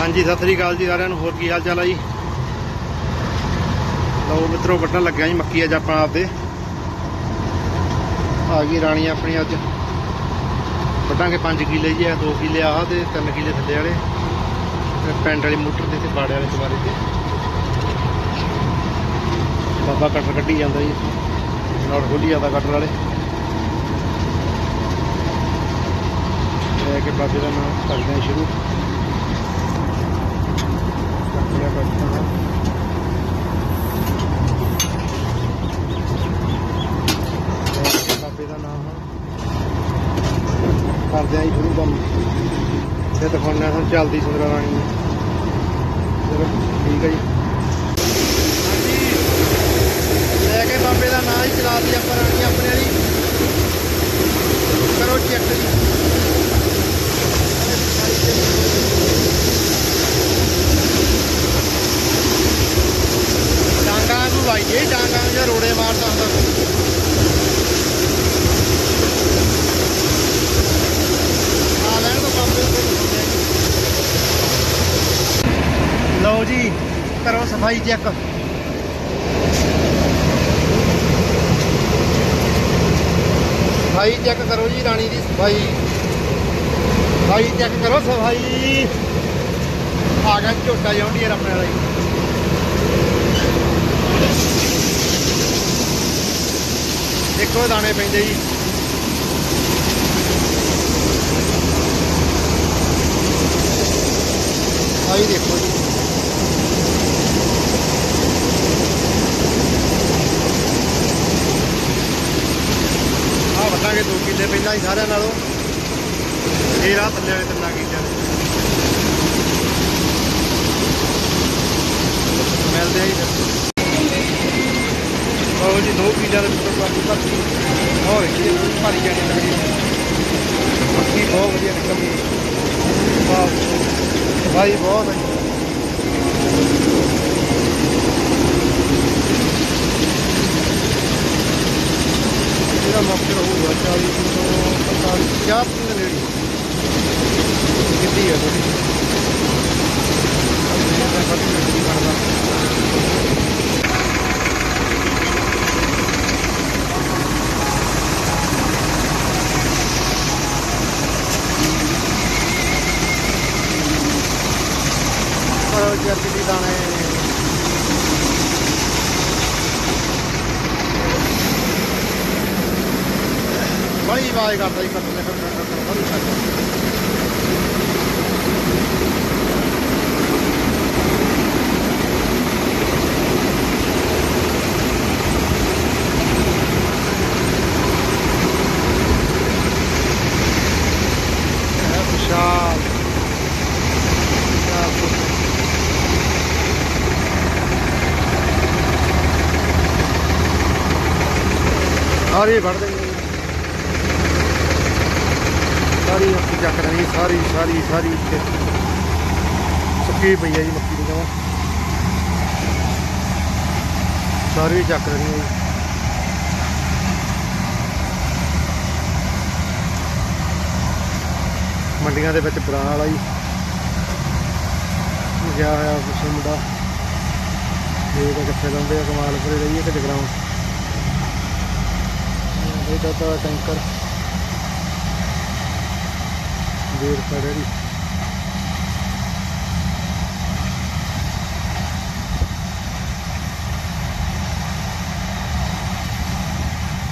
ਹਾਂਜੀ, ਸਤਿ ਸ੍ਰੀ ਅਕਾਲ ਜੀ ਸਾਰਿਆਂ ਨੂੰ। ਹੋਰ ਕੀ ਹਾਲ ਚਾਲ ਆ ਜੀ? ਲਓ ਮਿੱਤਰੋ, ਵੱਢਣ ਲੱਗਿਆ ਜੀ ਮੱਕੀ ਅੱਜ ਆਪਾਂ ਆਪਦੇ। ਆ ਗਈ ਰਾਣੀ ਆਪਣੀ ਅੱਜ। ਵੱਢਾਂਗੇ 5 ਕਿਲੇ ਜੀ ਆ 2 ਕਿਲੇ ਆਹ ਤੇ 3 ਕਿਲੇ ਥੱਲੇ ਵਾਲੇ। ਤੇ ਪਿੰਡ ਵਾਲੀ ਮੋਟਰ ਦੇ ਤੇ ਬਾੜੇ ਵਾਲੇ ਦੁਆਰੇ ਤੇ। ਬਾਬਾ ਕਟਰ ਕੱਢੀ ਜਾਂਦਾ ਜੀ। ਨਾਲ ਖੋਲੀ ਜਾਂਦਾ ਕਟਰ ਵਾਲੇ। ਲੈ ਕੇ ਬਾਬੇ ਦਾ ਨਾਮ ਕਰਦੇ ਹਾਂ ਸ਼ੁਰੂ। ਕੱਟਿਆ ਕੱਟਣਾ ਬਾਬੇ ਦਾ ਨਾਮ ਕਰਦੇ ਆਂ ਸ਼ੁਰੂ ਕੰਮ। ਤੇ ਦਿਖਾਉਂਦੇ ਹਾਂ ਚੱਲਦੀ ਸੁੰਦਰਾ ਰਾਣੀ ਚਲੋ, ਠੀਕ ਹੈ ਜੀ। ਹਾਂਜੀ। ਲੈ ਕੇ ਬਾਬੇ ਦਾ ਨਾਮ ਹੀ ਚਲਾ ਦੀ ਆਪਾਂ ਰਾਣੀ ਆਪਣੇ ਵਾਲੀ। ਕਰੋ ਚੈੱਕ ਜੀ। ਡਾਂਗਾ ਨੂੰ ਜਾਂ ਰੋੜੇ ਮਾਰਦਾ ਹੁੰਦਾ। ਲਓ ਜੀ, ਕਰੋ ਸਫ਼ਾਈ ਚੈੱਕ। ਸਫ਼ਾਈ ਚੈੱਕ ਕਰੋ ਜੀ, ਰਾਣੀ ਦੀ ਸਫ਼ਾਈ। ਸਫ਼ਾਈ ਚੈੱਕ ਕਰੋ, ਸਫ਼ਾਈ। ਆ ਗਿਆ ਝੋਟਾ ਜਾਉਂਦੀ ਆਪਣੇ ਵਾਲਾ ਜੀ ਦੇਖੋ ਦਾਣੇ ਪੈਂਦੇ ਜੀ। ਆਹੀ ਦੇਖੋ ਜੀ। ਆ ਵਟਾਂਗੇ 2 ਕਿੱਲੇ ਪਹਿਲਾਂ ਹੀ ਸਾਰਿਆਂ ਨਾਲੋਂ। ਇਹ ਰਾਤ ਥੱਲੇ ਵਾਲੇ ਤਿੰਨਾਂ ਕਿੱਲਿਆਂ ਦੇ ਮਿਲਦੇ ਆ ਜੀ ਫਿਰ ਆਓ 2 ਕਿੱਲਿਆਂ ਦੇ ਵਿੱਚੋਂ ਬਾਕੀ ਬਾਕੀ ਹੋਰ ਕੀ ਭਾਰੀ ਜਾਣੀ ਲੱਗਦੀ ਬਾਕੀ ਬਹੁਤ ਵਧੀਆ ਨਿਕਲਦੀ ਵਾਹ ਭਾਈ ਬਹੁਤ ਹੈ। ਜਿਹੜਾ ਇਹਦਾ ਮੁੱਖ 40 ਤੋਂ 45 50 ਦੇ ਨੇੜੇ ਕਿੱਡੀ ਹੈ ਥੋੜੀ ਮੈਂ ਕਦੀ ਨਹੀਂ ਕਰਦਾ ਪਰ ਜੱਟ ਦੀ ਦਾਣੇ ਬੜੀ ਆਵਾਜ਼ ਕਰਦਾ ਜੀ ਕੱਟਣੇ ਕੱਟਣੇ ਬੜੀ ਕਰਦਾ। ਇਹ ਵਿਸ਼ਾਲ ਦੇਣੀ ਸਾਰੀ ਮੱਕੀ ਚੱਕ ਲੈਣੀ, ਸਾਰੀ ਸਾਰੀ ਸਾਰੀ ਸੁੱਕੀ ਪਈ ਹੈ ਜੀ ਮੱਕੀ ਦੀ ਜਮਾਂ। ਸਾਰੀ ਚੱਕ ਲੈਣੀ ਹੈ ਜੀ। ਮੰਡੀਆਂ ਦੇ ਵਿੱਚ ਬੁਰਾ ਹਾਲ ਜੀ। ਗਿਆ ਹੋਇਆ ਕੁਛ ਮੁੰਡਾ। ਦੇਖੋ ਕਿੱਥੇ ਲਾਉਂਦੇ ਆ, ਕਮਾਲ ਕਰੇ ਰਹੀਏ ਕਿ ਜਗਰਾਉਂ। ਇਹਦਾ ਤਾਂ ਟੈਂਕਰ। ਦੇਰ ਪੜੇਰੀ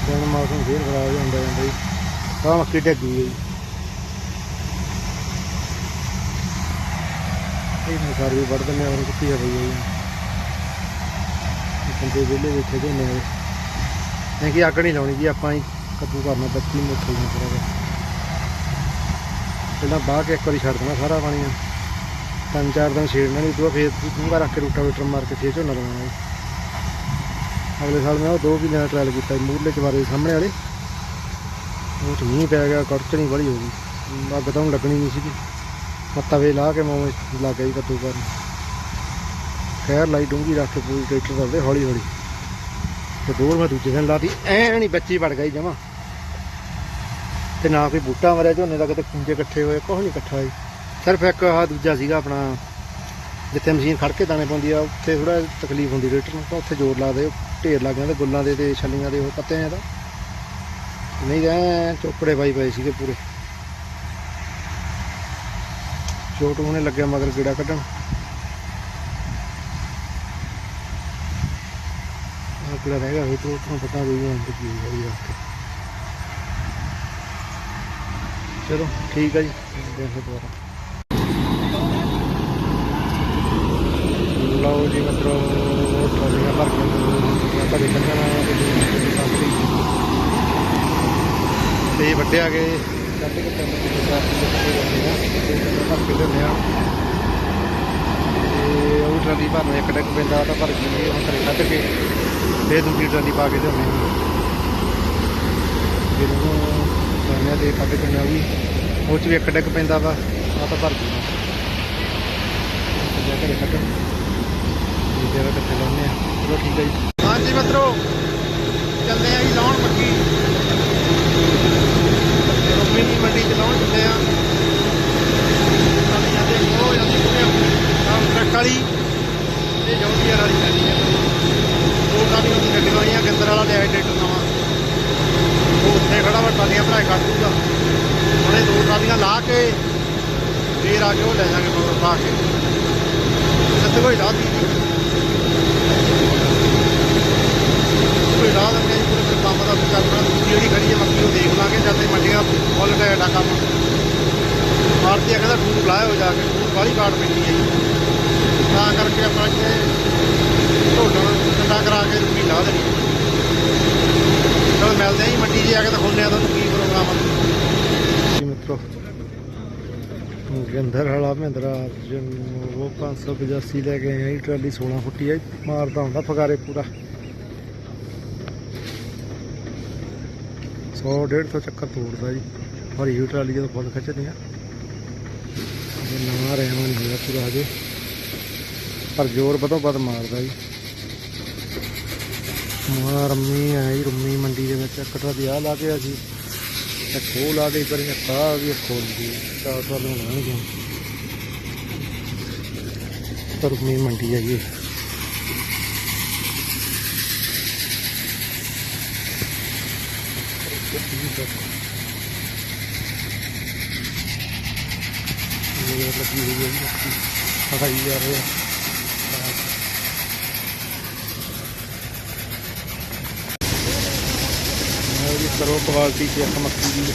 ਦਿਨ ਮੌਸਮ ਫੇਰ ਖਰਾਬ ਹੋ ਜਾਂਦਾ ਜਾਂਦਾ ਜੀ। ਤਾਂ ਮੱਕੀ ਢੱਗੀ ਗਈ ਇਹ ਮੈਂ ਸਾਰੀ ਵੜ ਦਿੰਦੇ ਆ ਕਿੱਥੇ ਆ ਪਈ ਜੀ ਬੰਦੇ ਵਿਹਲੇ ਬੈਠੇ ਦੇ ਨੇ। ਕਿ ਅੱਗ ਨਹੀਂ ਲਾਉਣੀ ਜੀ, ਆਪਾਂ ਹੀ ਕੱਦੂ ਕਰਨਾ, ਬੱਤੀ ਮੁੱਠੀ ਨੂੰ ਕਰਾਂਗੇ ਪਹਿਲਾਂ ਬਾਹ ਕੇ ਇੱਕ ਵਾਰੀ ਛੱਡ ਦੇਣਾ ਸਾਰਾ ਪਾਣੀ ਤਿੰਨ ਚਾਰ ਦਿਨ ਛੇੜਨਾ ਨਹੀਂ ਉਦੋਂ ਫੇਰ ਡੂੰਘਾ ਰੱਖ ਕੇ ਰੂਟਾ ਵੇਟਰ ਮਾਰ ਕੇ ਫੇਰ ਝੋਨਾ ਲਗਾਉਣਾ ਅਗਲੇ ਸਾਲ ਮੈਂ ਉਹ ਦੋ ਕਿੱਲਿਆਂ ਦਾ ਟਰਾਇਲ ਕੀਤਾ ਜੀ, ਮੂਹਰਲੇ ਚਵਾਰੇ ਸਾਹਮਣੇ ਵਾਲੇ। ਉਹ ਚ ਮੀਂਹ ਪੈ ਗਿਆ ਕੜਚਣੀ ਬੜੀ ਹੋ ਗਈ। ਅੱਗ ਤਾਂ ਹੁਣ ਲੱਗਣੀ ਨਹੀਂ ਸੀਗੀ। ਮੱਤਾ ਵੇ ਲਾ ਕੇ ਮੈਂ ਲੱਗ ਗਈ ਕੱਦੂ ਕਰਨ। ਖੈਰ ਲਾਈ ਡੂੰਗੀ ਰੱਖ ਕੇ ਪੂਰੀ ਟਰੈਕਟਰ ਕਰਦੇ ਹੌਲੀ ਹੌਲੀ ਤੇ ਦੋਰ ਮੈਂ ਦੂਜੇ ਦਿਨ ਲਾਤੀ ਐ ਨਹੀਂ ਬੱਚੀ ਵੜ ਗਈ ਜਮਾ। ਤੇ ਨਾ ਕੋਈ ਬੂਟਾ ਮਰਿਆ ਝੋਨੇ ਦਾ, ਕਿਤੇ ਖੁੰਝੇ ਇਕੱਠੇ ਹੋਏ, ਕੁਛ ਨਹੀਂ ਇਕੱਠਾ ਹੋਈ ਸਿਰਫ ਇੱਕ ਆਹ ਦੂਜਾ ਸੀਗਾ ਆਪਣਾ, ਜਿੱਥੇ ਮਸ਼ੀਨ ਖੜ ਕੇ ਦਾਣੇ ਪਾਉਂਦੀ ਆ, ਉੱਥੇ ਥੋੜਾ ਤਕਲੀਫ ਹੁੰਦੀ ਰੇਟਰ ਨੂੰ, ਤਾਂ ਉੱਥੇ ਜ਼ੋਰ ਲਾ ਦੇ, ਢੇਰ ਲੱਗ ਜਾਂਦੇ, ਗੁੱਲਾਂ ਦੇ ਤੇ ਛੱਲੀਆਂ ਦੇ ਉਹ ਪੱਤਿਆਂ ਦਾ ਨਹੀਂ ਤਾਂ ਚੋਕੜੇ ਪਾਈ ਪਏ ਸੀਗੇ ਪੂਰੇ। ਛੋਟੂ ਉਹਨੇ ਲੱਗਿਆ ਮਗਰ ਕੀੜਾ ਕੱਢਣ। ਆ ਰਹਿ ਗਿਆ ਹੋਈ ਤਾਂ ਪਤਾ ਵੀ ਨਹੀਂ ਹੁੰਦਾ ਕੀ ਹੋਈ ਰਸਤੇ ਚਲੋ, ਠੀਕ ਆ ਜੀ। ਦੇਖੋ ਦੁਬਾਰਾ ਲਓ ਜੀ ਮਤਲਬ ਟਰਾਲੀਆਂ ਭਰ ਕੇ ਘਰੇ ਕੱਢਣਾ ਤੇ ਸਾਹਮਣੇ ਗਏ। ਕੱਢ ਕੇ ਪਿੰਡ ਦੇ ਚਾਰ ਭਰ ਕੇ ਲਿਆਉਂਦੇ ਆ। ਤੇ ਉਹ ਟਰਾਲੀ ਭਰਨ ਇੱਕ ਡੱਕ ਪੈਂਦਾ ਤਾਂ ਭਰ ਗਈ ਹੁਣ ਘਰੇ ਕੱਢ ਕੇ ਫੇਰ ਦੂਜੀ ਟਰਾਲੀ ਪਾ ਕੇ ਲਿਆਉਂਦੇ ਆ। ਜਿਹਨੂੰ ਸਾਰਿਆਂ ਦੇ ਕੱਢ ਕੇ ਨਾ ਵੀ ਉਹ ਚ ਵੀ ਇੱਕ ਡੱਕ ਪੈਂਦਾ ਵਾ ਆ ਤਾਂ ਭਰ ਗਈ ਜਾ ਘਰੇ ਕੱਢ ਇਹ ਜਗ੍ਹਾ ਕਿੱਥੇ ਲਾਉਂਦੇ ਆ। ਚਲੋ ਠੀਕ ਹੈ ਜੀ। ਹਾਂਜੀ ਮਿੱਤਰੋ, ਚੱਲਦੇ ਆ ਜੀ ਲਾਉਣ ਮੱਕੀ ਮਿੰਨੀ ਮੰਡੀ ਚ ਲਾਉਣ ਚੱਲੇ ਆ। ਸਾਡੀਆਂ ਦੇ ਉਹ ਜਾਂਦੀ ਪੂਰੇ ਆਮ ਟਰੱਕ ਵਾਲੀ ਤੇ ਜੌਂਡੀਅਰ ਵਾਲੀ ਜਾਂਦੀ ਹੈ ਦੋ ਸਾਡੀਆਂ ਉੱਥੇ ਗੱਡੀਆਂ ਆਈਆਂ ਕੇਂਦਰ ਵਾਲਾ ਲਿਆ ਟਰੈਕਟਰ ਨਵਾਂ ਉਹ ਖੜਾ ਮੈਂ ਟਰਾਲੀਆਂ ਭਰਾ ਕੱਢ ਦੂਗਾ। ਹੁਣੇ ਦੋ ਟਰਾਲੀਆਂ ਲਾ ਕੇ ਫੇਰ ਆ ਕੇ ਉਹ ਲੈ ਜਾਾਂਗੇ ਮਗਰ ਪਾ ਕੇ। ਇੱਥੇ ਕੋਈ ਰਾਹ ਦੀ ਕੋਈ ਰਾਹ ਦਿੰਦੇ ਆ ਜੀ ਪੂਰੇ ਕੰਮ ਦਾ ਵੀ ਕਰਨਾ ਜਿਹੜੀ ਖੜੀ ਹੈ ਮੱਕੀ ਉਹ ਦੇਖ ਲਾਂਗੇ ਜਦ ਤੇ ਮੰਡੀਆਂ ਫੁੱਲ ਟੈਟ ਆ ਕੰਮ। ਆਰਤੀ ਕਹਿੰਦਾ ਟੂਰ ਲਾਇਆ ਹੋ ਜਾ ਕੇ। ਟੂਰ ਬਾਹਲੀ ਕਾਟ ਪੈਂਦੀ ਹੈ ਜੀ। ਤਾਂ ਕਰਕੇ ਆਪਾਂ ਇੱਥੇ ਢੋਲਣ ਕੰਡਾ ਕਰਾ ਕੇ ਰੁਕੀ ਲਾ ਦੇਣੀ। ਚਲ ਮਿਲਦੇ ਆ ਜੀ, ਮੰਡੀ 'ਚ ਜਾ ਕੇ ਦਿਖਾਉਂਦੇ ਆ ਤੁਹਾਨੂੰ ਕੀ ਪ੍ਰੋਗਰਾਮ ਆ। ਮਿੱਤਰੋ ਗੰਦਰ ਵਾਲਾ ਮਹਿੰਦਰਾ ਅਰਜਨ, ਉਹ 585 ਲੈ ਕੇ ਆਏ ਟਰਾਲੀ 16 ਫੁੱਟੀ ਆ ਮਾਰਦਾ ਹੁੰਦਾ ਫਗਾਰੇ ਪੂਰਾ। 100 150 ਚੱਕਰ ਤੋੜਦਾ ਜੀ, ਹਰੀ ਹੋਈ ਟਰਾਲੀ ਜਦੋਂ ਫੁੱਲ ਖਿੱਚਦੀ ਆ। ਇਹ ਨਵਾਂ ਰਹਿਮਾ ਨਹੀਂ ਹੈਗਾ ਪੂਰਾ ਹਜੇ, ਪਰ ਜ਼ੋਰ ਵਧੋ ਵੱਧ ਮਾਰਦਾ ਜੀ। ਮਾਰ ਰੰਮੀ ਆਈ, ਰੰਮੀ ਮੰਡੀ ਦੇ ਵਿੱਚ ਇੱਕ ਟਰਾਲੀ ਆ ਲਾ ਕੇ ਅਸੀਂ ਇੱਕ ਉਹ ਲਾ ਦੇ ਪਰ ਇੱਕ ਆ ਵੀ ਖੋਲ ਦੀ ਚਾਰ ਟਰਾਲੀਆਂ ਲਾਉਣਗੇ ਪਰ ਰੰਮੀ ਮੰਡੀ ਆ ਜੀ ਇਹ ਲੱਗੀ ਹੋਈ ਹੈ ਸਫ਼ਾਈ ਜਾ ਰਹੇ ਆ ਮੇਰੀ ਕਰੋ ਕੁਆਲਿਟੀ ਚੈੱਕ ਮੱਕੀ ਦੀ।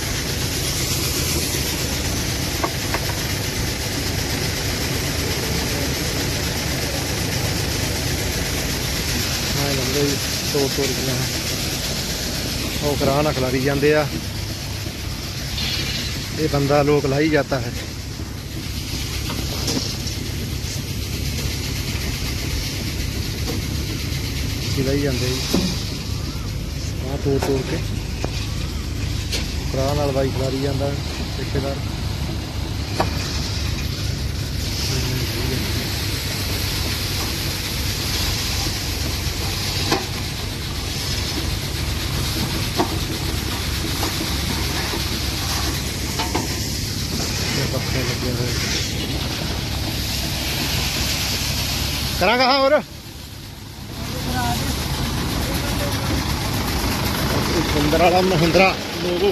ਹਾਂ ਲੰਦੇ ਤੋੜ ਤੋੜ ਕੇ ਉਹ ਕਰਾ ਨਾਲ ਖਲਾਰੀ ਜਾਂਦੇ ਆ। ਇਹ ਬੰਦਾ ਲੋਕ ਲਾਈ ਜਾਂਦਾ ਹੈ। ਸਿਲਾਈ ਜਾਂਦੇ ਜੀ। ਆਹ ਤੋੜ ਤੋੜ ਕੇ ਕਰਾ ਨਾਲ ਬਾਈ ਖਲਾਰੀ ਜਾਂਦਾ ਠੇਕੇਦਾਰ ਇਹ ਪੱਖੇ ਲੱਗੇ ਹੋਏ ਕਰਾਂਗਾ ਹਾਂ ਹੋਰ ਮਹਿੰਦਰਾ ਵਾਲਾ ਮਹਿੰਦਰਾ ਲੋਗੋ